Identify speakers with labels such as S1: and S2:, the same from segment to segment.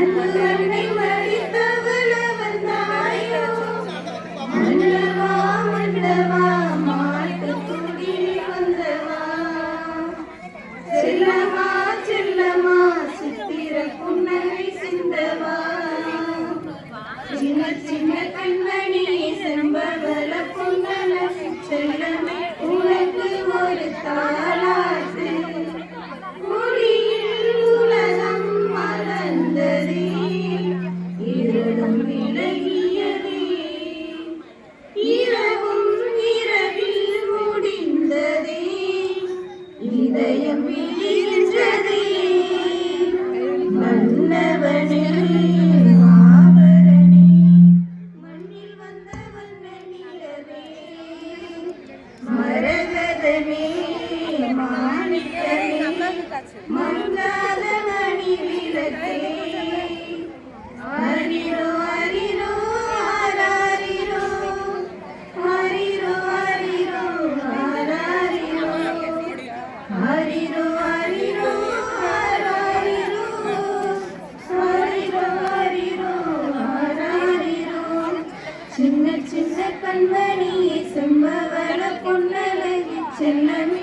S1: আল্লাহর ஆச்சு மணி விளக்கே சின்ன சின்ன கண்மணி செம்பவன பொன்னழகி செல்லமி.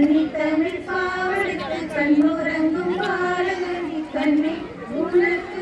S1: கண்ணி தமிழ் பாவலுக்கு கண்ணுறங்கும் பாரதி கண்ணை உனக்கு